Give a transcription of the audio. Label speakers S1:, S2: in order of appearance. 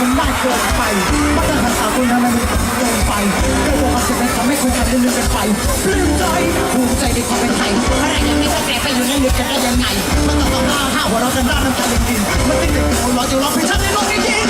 S1: มันมากเกินไปมาตรฐานสากลนั้นมันต่ำเกินไปด้วยตัวความเจ็นั้ทำให้คนไทยได้ลืมกนไปลืมใจภูมิใจในความเป็นไทยเมื่ไรยังไม่ได้แกไปอยู่ในลืมกันได้ยังไงมันต้องต่อหน้าห้าหัวเราะกันหน้าน้ำตาเป็นดินมันติดติดตัวเราจะร้องเพลงชาติในโลกนี้